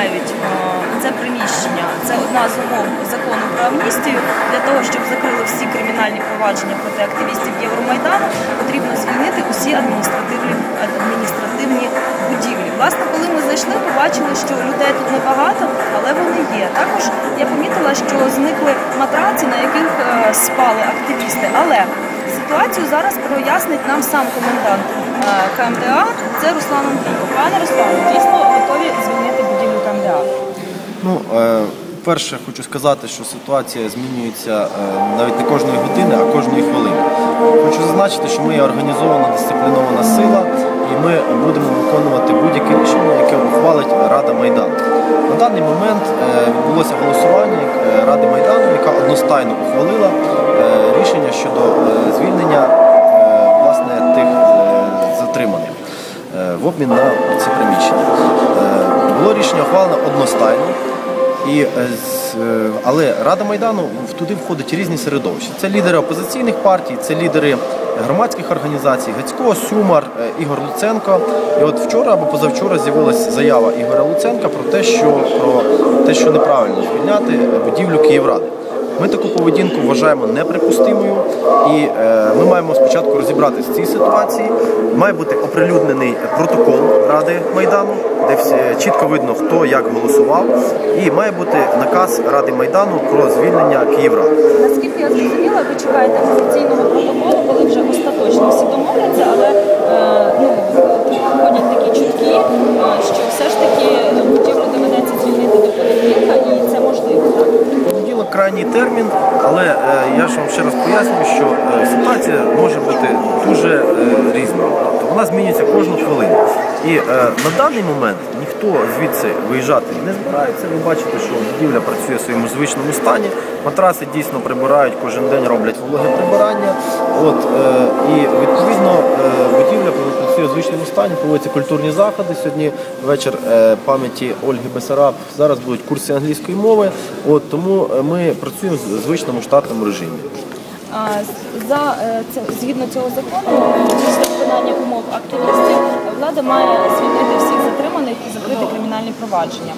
звільняють е, це приміщення. Це одна з умов закону про амністію. Для того, щоб закрили всі кримінальні провадження проти активістів Євромайдану, потрібно звільнити усі адміністративні адміністративні будівлі. Власне, коли ми зайшли, побачили, що людей тут небагато, але вони є. Також я помітила, що зникли матраці, на яких е, спали активісти. Але ситуацію зараз прояснить нам сам комендант е, КМДА. Це Руслан Андрійко. Пане Руслане, Ну, е, перше, хочу сказати, що ситуація змінюється е, навіть не кожної години, а кожної хвилини. Хочу зазначити, що ми є організована дисциплінована сила, і ми будемо виконувати будь-яке рішення, яке ухвалить Рада Майдану. На даний момент е, відбулося голосування Ради Майдану, яка одностайно ухвалила рішення щодо звільнення власне тих затриманих в обмін на ці приміщення. Було рішення ухвалене одностайно. І, е, е, але Рада Майдану туди входить різні середовища. Це лідери опозиційних партій, це лідери громадських організацій Гацько, Сюмар, е, Ігор Луценко. І от вчора або позавчора з'явилася заява Ігоря Луценка про те, що про те, що неправильно звільняти будівлю Київради. Ми таку поведінку вважаємо неприпустимою, і е, ми маємо спочатку розібратися в цій ситуації. Має бути оприлюднений протокол Ради Майдану, де всі, чітко видно, хто як голосував, і має бути наказ Ради Майдану про звільнення Київради. Наскільки я зрозуміла, ви чекаєте офіційного протоколу, крайній термін, але е, я ж вам ще раз пояснюю, що е, ситуація може бути дуже е, різною. Тобто вона змінюється кожну хвилину. І е, на даний момент ніхто звідси виїжджати не збирається. Ви бачите, що будівля працює в своєму звичному стані. Матраси дійсно прибирають кожен день, роблять вологе прибирання. От, е, і відповідно е, будівля працює в звичному стані, проводяться культурні заходи. Сьогодні вечір е, пам'яті Ольги Бесараб. Зараз будуть курси англійської мови. От тому е, ми працюємо в звичному штатному режимі. За це згідно цього закону, після виконання умов активістів, влада має звільнити всіх затриманих і закрити кримінальні провадження.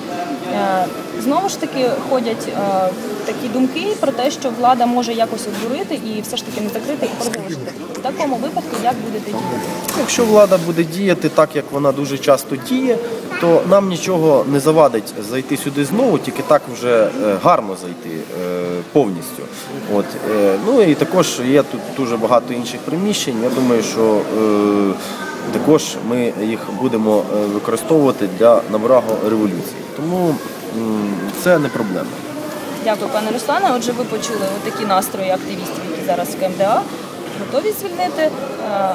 Е, Знову ж таки ходять е, такі думки про те, що влада може якось обдурити і все ж таки не закрити і продовжити. В такому випадку як будете діяти? Якщо влада буде діяти так, як вона дуже часто діє, то нам нічого не завадить зайти сюди знову, тільки так вже е, гарно зайти повністю. От, ну і також є тут дуже багато інших приміщень. Я думаю, що також ми їх будемо е, використовувати для набрагу революції. Тому це не проблема. Дякую, пане Руслане. Отже, ви почули такі настрої активістів, які зараз в КМДА. Готові звільнити, е,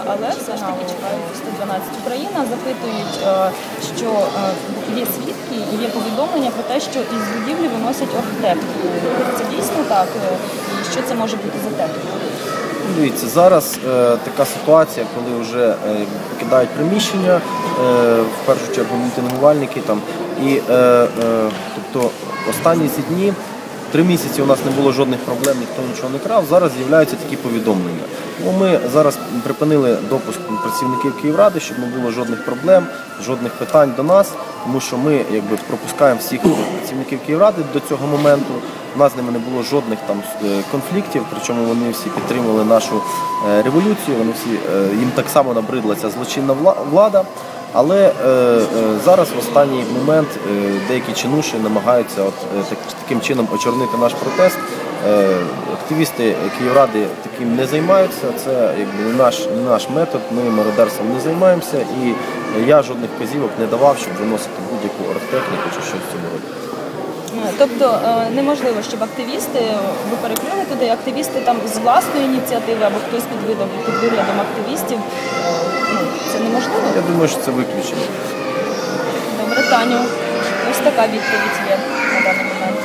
але все ж таки чекають 112 Україна. Запитують, е, що є свідки і є повідомлення про те, що із будівлі виносять оргтехніку. Це дійсно так? І що це може бути за техніка? Дивіться, зараз така ситуація, коли вже покидають приміщення, е, в першу чергу мітингувальники там. І е, е, тобто останні ці дні, три місяці у нас не було жодних проблем, ніхто нічого не крав. Зараз з'являються такі повідомлення. Тому ми зараз припинили допуск працівників Київради, щоб не було жодних проблем, жодних питань до нас, тому що ми якби пропускаємо всіх працівників Київради до цього моменту. У нас з ними не було жодних там е, конфліктів, причому вони всі підтримували нашу е, революцію. Вони всі е, їм так само набридла ця злочинна влада. Але е, е, зараз в останній момент е, деякі чинуші намагаються от, е, так, таким чином очорнити наш протест. Е, активісти Київради таким не займаються. Це якби не наш, не наш метод. Ми мародерством не займаємося, і я жодних вказівок не давав, щоб виносити будь-яку оргтехніку чи щось в цьому роді. Е, Тобто е, неможливо, щоб активісти ви перекрили туди, активісти там з власної ініціативи або хтось під видом під виглядом активістів. е, Ну, це неможливо. Я думаю, що це виключено. Добре, Таню. Ось така відповідь є на даний момент.